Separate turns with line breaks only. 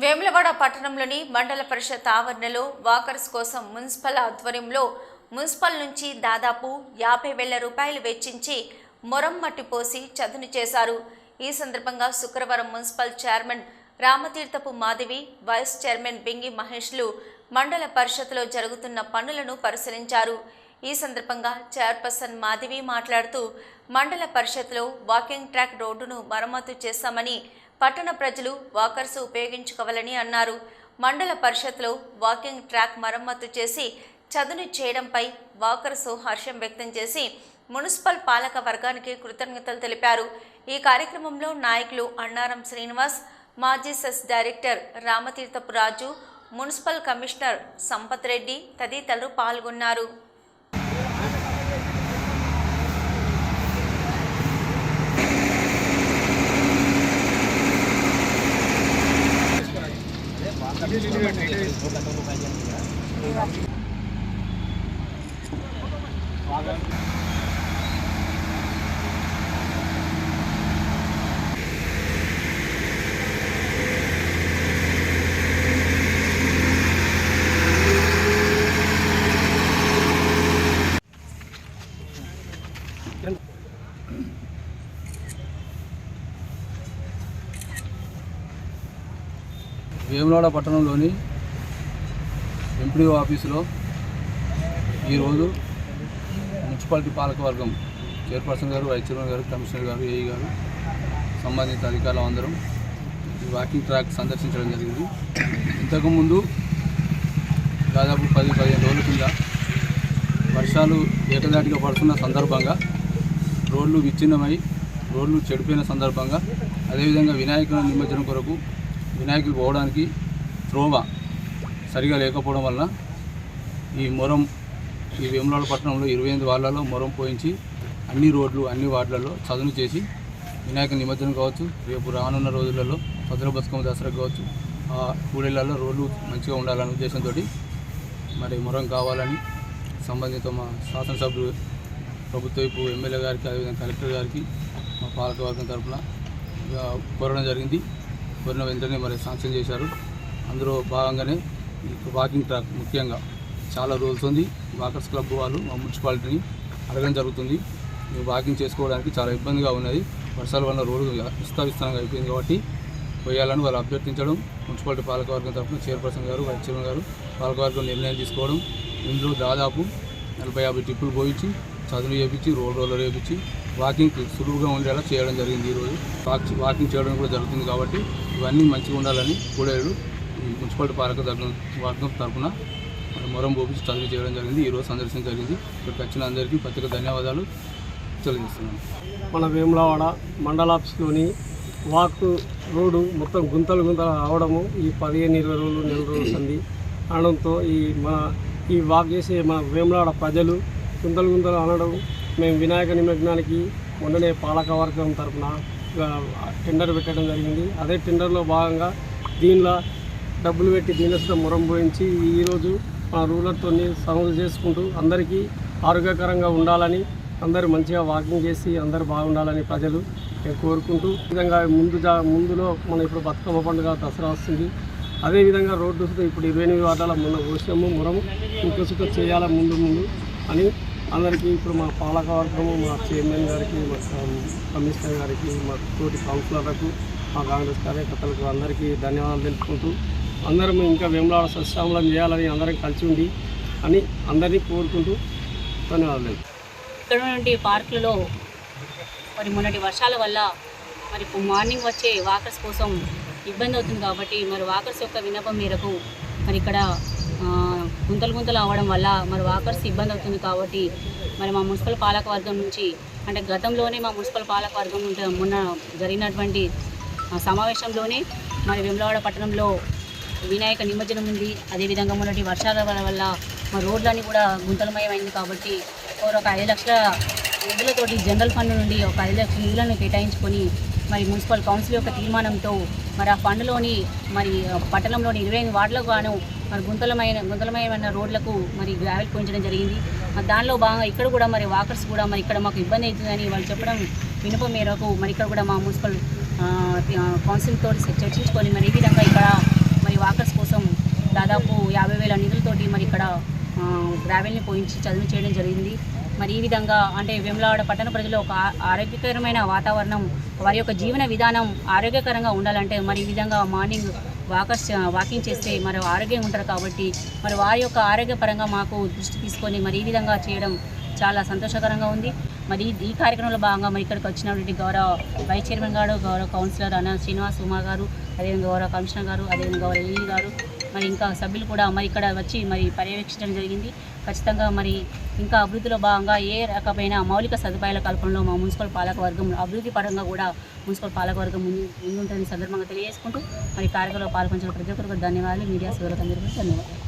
వేములవాడ పట్టణంలోని మండల పరిషత్ ఆవరణలో వాకర్స్ కోసం మున్సిపల్ ఆధ్వర్యంలో మున్సిపల్ నుంచి దాదాపు యాభై వేల రూపాయలు వెచ్చించి మొరం మట్టి పోసి చదును చేశారు. ఈ సందర్భంగా శుక్రవారం municipal chairman Ramatheerthapu Madhavi vice chairman Bingi మహేష్లు మండల పరిషత్లో జరుగుతున్న పనులను పరిశీలించారు. ఈ సందర్భంగా చైర్పర్సన్ మాధవి మాట్లాడుతూ మండల పరిషత్లో వాకింగ్ ట్రాక్ రోడ్డును మరమ్మతు చేస్తామని పట్టణ ప్రజలు వాకర్స్ ఉపయోగించుకోవాలని అన్నారు. మండల పరిషత్లో వాకింగ్ ట్రాక్ మరమ్మతు చేసి చదును చేయడంపై వాకర్స్ హర్షం వ్యక్తం చేసి మున్సిపల్ పాలక వర్గానికి కృతజ్ఞతలు తెలిపారు. ఈ కార్యక్రమంలో నాయకులు అన్నారం శ్రీనివాస్ మాజీ cess director Ramatheerthapu Raju municipal commissioner Sampath Reddy తదితరులు పాల్గొన్నారు.
వేములవాడ పట్టణంలోని ఎంపీడీఓ ఆఫీసులో ఈరోజు మున్సిపాలిటీ పాలకవర్గం chairperson garu vice chairman garu commissioner garu AE garu సంబంధిత అధికారులు అందరం ఈ వాకింగ్ ట్రాక్ సందర్శించడం జరిగింది. ఇంతకుముందు దాదాపు పది పదిహేను రోజుల కింద వర్షాలు ఏకదాటిగా పడుతున్న సందర్భంగా రోడ్లు విచ్ఛిన్నమై రోడ్లు చెడిపోయిన సందర్భంగా అదేవిధంగా వినాయకుల నిమజ్జనం కొరకు వినాయకులు పోవడానికి త్రోవ సరిగా లేకపోవడం వల్ల ఈ మొరం ఈ వేములవాడ పట్టణంలో ఇరవై ఎనిమిది వార్డులలో మొరం పోయించి అన్ని రోడ్లు అన్ని వార్డులలో చదును చేసి వినాయక నిమజ్జనం కావచ్చు రేపు రానున్న రోజులలో భద్ర బతుకమ్మ దసరా కావచ్చు ఆ కూడేళ్ళలో రోడ్లు మంచిగా ఉండాలనే ఉద్దేశంతో మరి మొరం కావాలని సంబంధిత మా శాసనసభ్యులు ప్రభుత్వ వైపు ఎమ్మెల్యే గారికి అదేవిధంగా కలెక్టర్ గారికి మా పాలకవర్గం తరఫున కోరడం జరిగింది. కోరిన వెంటనే మరి శాంక్షన్ చేశారు. అందులో భాగంగానే వాకింగ్ ట్రాక్ ముఖ్యంగా చాలా రోజులు ఉంది. వాకర్స్ క్లబ్ వాళ్ళు మా మున్సిపాలిటీని అడగడం జరుగుతుంది. వాకింగ్ చేసుకోవడానికి చాలా ఇబ్బందిగా ఉన్నది. వర్షాల వల్ల రోడ్డు విస్తావిస్తానంగా అయిపోయింది కాబట్టి పోయాలని వాళ్ళు అభ్యర్థించడం మున్సిపాలిటీ పాలకవర్గం తరఫున చైర్పర్సన్ గారు వైస్ చైర్మన్ గారు పాలకవర్గం నిర్ణయం తీసుకోవడం ఇందులో దాదాపు నలభై యాభై టిప్పులు పోయించి చదువు చేపించి రోడ్ రోలర్ వేయించి వాకింగ్ సులువుగా ఉండేలా చేయడం జరిగింది ఈరోజు. వాక్ వాకింగ్ చేయడం కూడా జరుగుతుంది కాబట్టి ఇవన్నీ మంచిగా ఉండాలని కూడేడు మున్సిపాలిటీ పాలక వర్గం తరఫున. మన మొరం పోపించి చదువు చేయడం జరిగింది. ఈరోజు సందర్శన జరిగింది. ఇక్కడికి వచ్చిన అందరికీ ప్రత్యేక ధన్యవాదాలు తెలియజేస్తున్నాను.
మన వేములవాడ మండల ఆఫీస్లోని వాక్ రోడ్డు మొత్తం గుంతలు గుంతలు అవడము ఈ పదిహేను ఇరవై రోజులు నెల రోజులు సంది అనడంతో ఈ మన ఈ వాక్ చేసే మన వేములవాడ ప్రజలు గుంతలు గుంతలు అనడం మేము వినాయక నిమగ్నానికి మొన్ననే పాలక వర్గం తరఫున టెండర్ పెట్టడం జరిగింది. అదే టెండర్లో భాగంగా దీనిలో డబ్బులు పెట్టి దీనిలో మొరం పోయించి ఈరోజు మన రూలర్తో సమలు చేసుకుంటూ అందరికీ ఆరోగ్యకరంగా ఉండాలని అందరూ మంచిగా వాకింగ్ చేసి అందరూ బాగుండాలని ప్రజలు నేను కోరుకుంటూ విధంగా ముందు జా ముందులో మన ఇప్పుడు బతుకమ్మ పండుగ దసరా వస్తుంది. అదేవిధంగా రోడ్డు ఇప్పుడు ఇరవై ఎనిమిది వాటాల మొన్న పోసాము మురము. ఇంకొసుక చేయాల ముందు ముందు అని అందరికీ ఇప్పుడు మా పాలక వర్గము మా చైర్మన్ గారికి మా కమిషనర్ గారికి మా తోటి కౌన్సిలర్లకు మా కాంగ్రెస్ కార్యకర్తలకు అందరికీ ధన్యవాదాలు తెలుపుకుంటూ అందరం ఇంకా వేములాడ సస్యామలం చేయాలని అందరం కలిసి ఉండి అని అందరినీ కోరుకుంటూ ధన్యవాదాలు.
ఇక్కడ నుండి పార్కులలో మరి మొన్నటి వర్షాల వల్ల మరి మార్నింగ్ వచ్చే వాకర్స్ కోసం ఇబ్బంది అవుతుంది కాబట్టి మరి వాకర్స్ యొక్క విన్నపం మేరకు మరి ఇక్కడ గుంతలు గుంతలు అవ్వడం వల్ల మరి వాకర్స్ ఇబ్బంది అవుతుంది కాబట్టి మరి మా మున్సిపల్ పాలక వర్గం నుంచి అంటే గతంలోనే మా మున్సిపల్ పాలక వర్గం మొన్న జరిగినటువంటి సమావేశంలోనే మరి వెమ్లవాడ పట్టణంలో వినాయక నిమజ్జనం ఉంది. అదేవిధంగా మొన్నటి వర్షాల వల్ల మా రోడ్లన్నీ కూడా గుంతలమయమైంది కాబట్టి ఒక ఐదు లక్షల నిధులతోటి జనరల్ ఫండ్ నుండి ఒక ఐదు లక్షల నిధులను కేటాయించుకొని మరి మున్సిపల్ కౌన్సిల్ యొక్క తీర్మానంతో మరి ఆ ఫండ్లోని మరి పట్టణంలోని ఇరవై ఐదు వార్డులకు గాను మరి గుంతలమైన గుంతలమయమైన రోడ్లకు మరి గ్రావెల్ పోయించడం జరిగింది. మరి దానిలో బాగా ఇక్కడ కూడా మరి వాకర్స్ కూడా మరి ఇక్కడ మాకు ఇబ్బంది అవుతుందని వాళ్ళు చెప్పడం వినపం మేరకు మరి ఇక్కడ కూడా మా మున్సిపల్ కౌన్సిల్తో చర్చించుకొని మరి ఈ విధంగా ఇక్కడ మరి వాకర్స్ కోసం దాదాపు యాభై వేల నిధులతోటి మరి ఇక్కడ గ్రావెల్ని పోయించి చదువు చేయడం జరిగింది. మరి ఈ విధంగా అంటే వేములవాడ పట్టణ ప్రజలు ఒక ఆరోగ్యకరమైన వాతావరణం వారి యొక్క జీవన విధానం ఆరోగ్యకరంగా ఉండాలంటే మరి ఈ విధంగా మార్నింగ్ వాకర్స్ వాకింగ్ చేస్తే మరి ఆరోగ్యంగా ఉంటారు కాబట్టి మరి వారి యొక్క ఆరోగ్యపరంగా మాకు దృష్టి తీసుకొని మరి ఈ విధంగా చేయడం చాలా సంతోషకరంగా ఉంది. మరి ఈ- కార్యక్రమంలో భాగంగా మరి ఇక్కడికి వచ్చినటువంటి గౌరవ వైస్ చైర్మన్ గారు గౌరవ కౌన్సిలర్ అన్న శ్రీనివాస్ ఉమా గారు అదేవిధంగా గౌరవ కమిషనర్ గారు అదేవిధంగా గౌరవ ఏఈ గారు మరి ఇంకా సభ్యులు కూడా మరి ఇక్కడ వచ్చి మరి పర్యవేక్షించడం జరిగింది. ఖచ్చితంగా మరి ఇంకా అభివృద్ధిలో భాగంగా ఏ రకమైన మౌలిక సదుపాయాల కల్పనలో మా మున్సిపల్ పాలక వర్గం అభివృద్ధి పరంగా కూడా మున్సిపల్ పాలక వర్గం ముందు ముందుంటుందని సందర్భంగా తెలియజేసుకుంటూ మరి కార్యక్రమంలో పాల్గొంచిన ప్రతి ఒక్కరికి ధన్యవాదాలు. మీడియా సోదరులకు అందరికీ ధన్యవాదాలు.